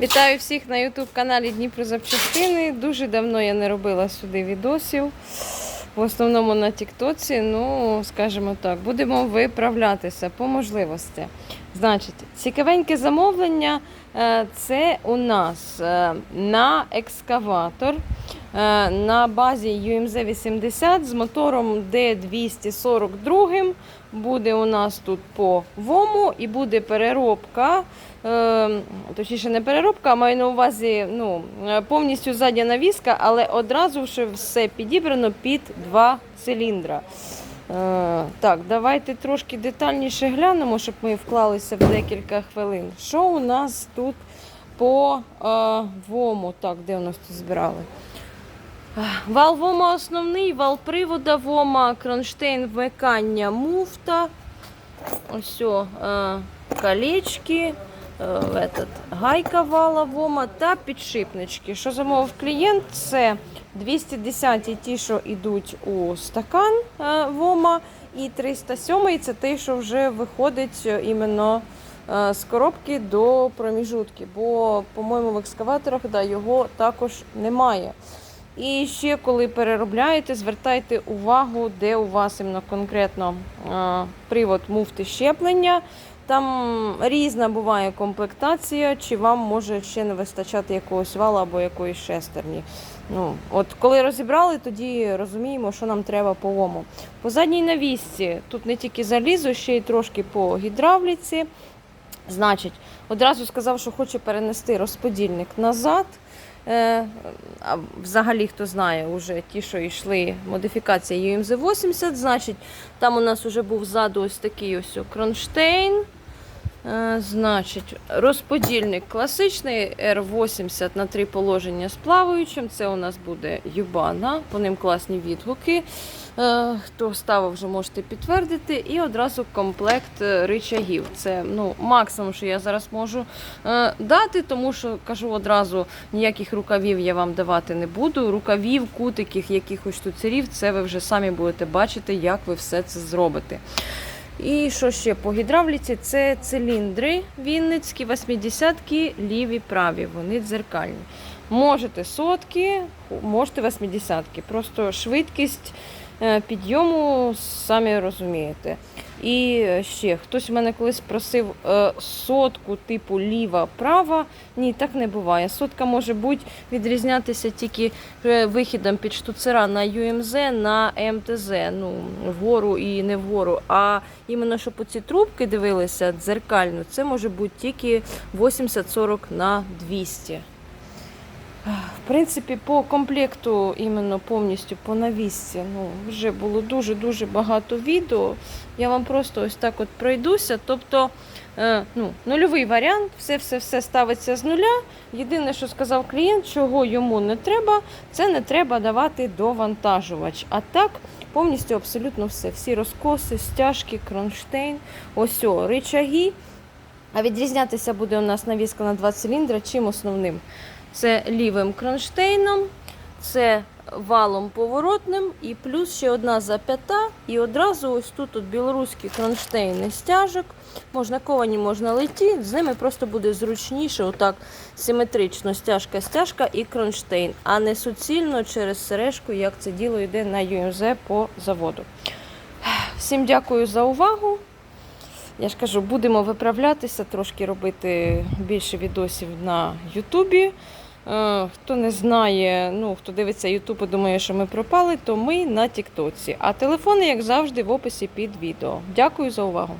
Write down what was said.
Вітаю всіх на YouTube каналі Дніпро Запчастини. Дуже давно я не робила сюди відосів. В основному на Тіктоці. Ну, скажімо так, будемо виправлятися по можливості. Значить, цікавеньке замовлення е, це у нас е, на екскаватор е, на базі UMZ 80 з мотором D242. Буде у нас тут по ВОМу і буде переробка. Точніше, не переробка, а маю на увазі ну, повністю задня навіска, але одразу вже все підібрано під два циліндра. Е, так, давайте трошки детальніше глянемо, щоб ми вклалися в декілька хвилин. Що у нас тут по е, ВОМу? Так, де у нас тут збирали? Е, Вал ВОМа основний, вал привода ВОМа, кронштейн вмикання муфта. Ось о, е, колечки, этот, гайка вала ВОМа та підшипнички. Що замовив клієнт? Це 210 ті, що йдуть у стакан е, ВОМа, і 307 це той, що вже виходить е, іменно е, з коробки до проміжутки. Бо, по-моєму, в екскаваторах да, його також немає. І ще коли переробляєте, звертайте увагу, де у вас іменно конкретно е, привод муфти щеплення. Там різна буває комплектація, чи вам може ще не вистачати якогось вала або якоїсь шестерні. Ну, от коли розібрали, тоді розуміємо, що нам треба по ому. По задній навісці тут не тільки залізо, ще й трошки по гідравліці. Значить, одразу сказав, що хоче перенести розподільник назад. Е, взагалі, хто знає, вже ті, що йшли модифікація UMZ 80, значить, там у нас вже був ззаду ось такий ось кронштейн. Е, Значить, розподільник класичний R80 на три положення з плаваючим. Це у нас буде Юбана, по ним класні відгуки. Е, Хто ставив, вже можете підтвердити. І одразу комплект е, ричагів. Це ну, максимум, що я зараз можу дати, тому що кажу одразу, ніяких рукавів я вам давати не буду. Рукавів, кутиків, якихось штуцерів, це ви вже самі будете бачити, як ви все це зробите. І що ще по гідравліці? Це циліндри Вінницькі, 80-ки, ліві, праві. Вони дзеркальні. Можете сотки, можете 80-ки. Просто швидкість е, підйому, самі розумієте. І ще хтось у мене колись просив е, сотку типу ліва-права. Ні, так не буває. Сотка може бути відрізнятися тільки е, вихідом під штуцера на UMZ, на МТЗ. Ну, вгору і не вгору. А іменно щоб оці трубки дивилися дзеркально, це може бути тільки 80-40 на 200. В принципі, по комплекту, іменно повністю по навісці, ну, вже було дуже-дуже багато відео. Я вам просто ось так от пройдуся. Тобто, е, ну, нульовий варіант, все-все-все ставиться з нуля. Єдине, що сказав клієнт, чого йому не треба, це не треба давати довантажувач. А так, повністю абсолютно все. Всі розкоси, стяжки, кронштейн, ось о, ричаги. А відрізнятися буде у нас навіска на два циліндри, чим основним. Це лівим кронштейном, це валом поворотним і плюс ще одна зап'ята. І одразу ось тут от білоруські кронштейни стяжок. Можна ковані, можна леті, з ними просто буде зручніше, отак симетрично стяжка, стяжка і кронштейн, а не суцільно через сережку, як це діло йде на UMZ по заводу. Всім дякую за увагу. Я ж кажу, будемо виправлятися, трошки робити більше відосів на Ютубі. Е, Хто не знає, ну хто дивиться Ютуб і думає, що ми пропали, то ми на Тіктоці. А телефони, як завжди, в описі під відео. Дякую за увагу.